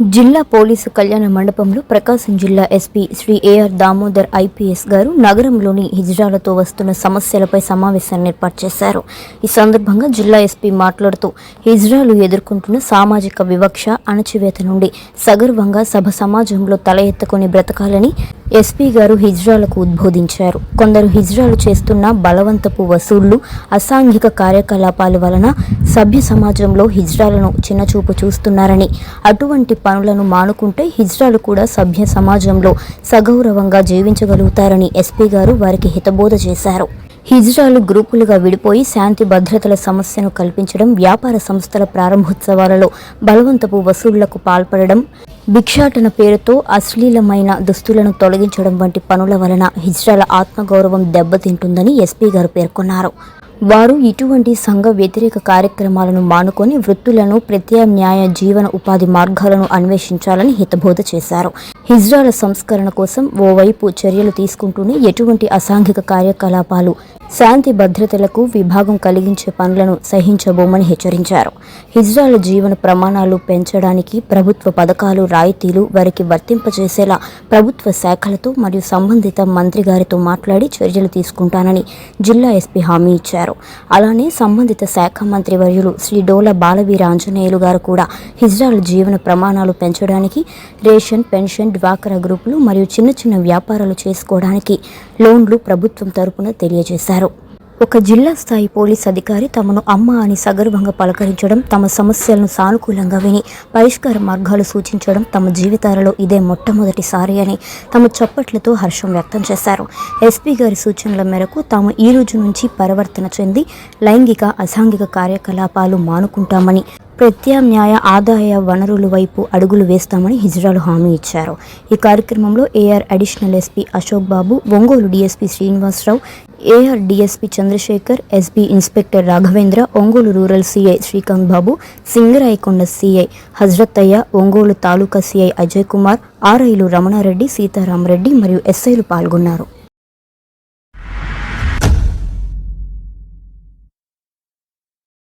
జిల్లా పోలీసు కళ్యాణ మండపంలో ప్రకాశం జిల్లా SP Shri AR Damodar IPS గారు నగరంలోని హిజ్రాలతో వస్తున్న సమస్యలపై సమావేశాన్ని ఏర్పాటు చేశారు. ఈ సందర్భంగా జిల్లా ఎస్పీ మాట్లాడుతూ హిజ్రాలు ఎదుర్కొంటున్న సామాజిక వివక్ష అణచివేత నుండి సగర్వంగా సభ సమాజంలో తల ఎత్తుకొని బ్రతకాలని ఎస్పీ గారు హిజ్రాలకు ఉద్బోధించారు. కొందరు హిజ్రాలు చేస్తున్న బలవంతపు వసూళ్ళు అసాంఘిక కార్యకలాపాల వలన సభ్య సమాజంలో హిజ్రాలను చిన్నచూపు చూస్తున్నారని అటువంటి పనులను మానుకుంటే హిజ్రాలు కూడా సభ్య సమాజంలో సగౌరవంగా జీవించగలుగుతారని ఎస్పీ గారు వారికి హితబోధ చేశారు. హిజ్రాలు గ్రూపులుగా విడిపోయి శాంతి భద్రతల సమస్యను కల్పించడం వ్యాపార సంస్థల ప్రారంభోత్సవాలలో బలవంతపు వసూళ్ళకు పాల్పడడం భిక్షాటన పేరుతో అశ్లీలమైన దుస్తులను తొలగించడం వంటి పనుల వలన హిజ్రాల ఆత్మగౌరవం దెబ్బతింటుందని ఎస్పీ గారు పేర్కొన్నారు. వారు ఇటువంటి సంఘ వ్యతిరేక కార్యక్రమాలను మానుకొని వృత్తులను ప్రత్యామ్నాయ జీవన ఉపాధి మార్గాలను అన్వేషించాలని హితబోధ చేశారు. హిజ్రాల సంస్కరణ కోసం ఓవైపు చర్యలు తీసుకుంటూనే ఎటువంటి అసాంఘిక కార్యకలాపాలు శాంతి భద్రతలకు విభాగం కలిగించే పనులను సహించబోమని హెచ్చరించారు. హిజ్రాల జీవన ప్రమాణాలు పెంచడానికి ప్రభుత్వ పథకాలు రాయితీలు వారికి వర్తింపజేసేలా ప్రభుత్వ శాఖలతో మరియు సంబంధిత మంత్రి గారితో మాట్లాడి చర్యలు తీసుకుంటానని జిల్లా ఎస్పీ హామీ ఇచ్చారు. అలానే సంబంధిత శాఖ మంత్రి వర్యులు శ్రీ డోల బాలవీర ఆంజనేయులు గారు కూడా హిజ్రాల జీవన ప్రమాణాలు పెంచడానికి రేషన్ పెన్షన్ డ్వాక్రా గ్రూపులు మరియు చిన్న చిన్న వ్యాపారాలు చేసుకోవడానికి లోన్లు ప్రభుత్వం తరపున తెలియజేశారు. ఒక జిల్లా స్థాయి పోలీస్ అధికారి తమను అమ్మ అని సగర్వంగా పలకరించడం తమ సమస్యలను సానుకూలంగా విని పరిష్కార మార్గాలు సూచించడం తమ జీవితాలలో ఇదే మొట్టమొదటిసారి అని తమ చప్పట్లతో హర్షం వ్యక్తం చేశారు. ఎస్పీ గారి సూచనల మేరకు తాము ఈ రోజు నుంచి పరివర్తన చెంది లైంగిక అసాంఘిక కార్యకలాపాలు మానుకుంటామని ప్రత్యామ్నాయ ఆదాయ వనరుల వైపు అడుగులు వేస్తామని హిజ్రాలు హామీ ఇచ్చారు. ఈ కార్యక్రమంలో AR additional SP Ashok Babu Ongole DSP Srinivasarao AR DSP Chandrashekar SP inspector Raghavendra Ongole rural CI Srikanth Babu Singarayakonda CI Hazrathaiah Ongole taluka CI Ajay Kumar ఆర్ఐలు Ramanareddy Sitarama Reddy మరియు ఎస్ఐలు పాల్గొన్నారు.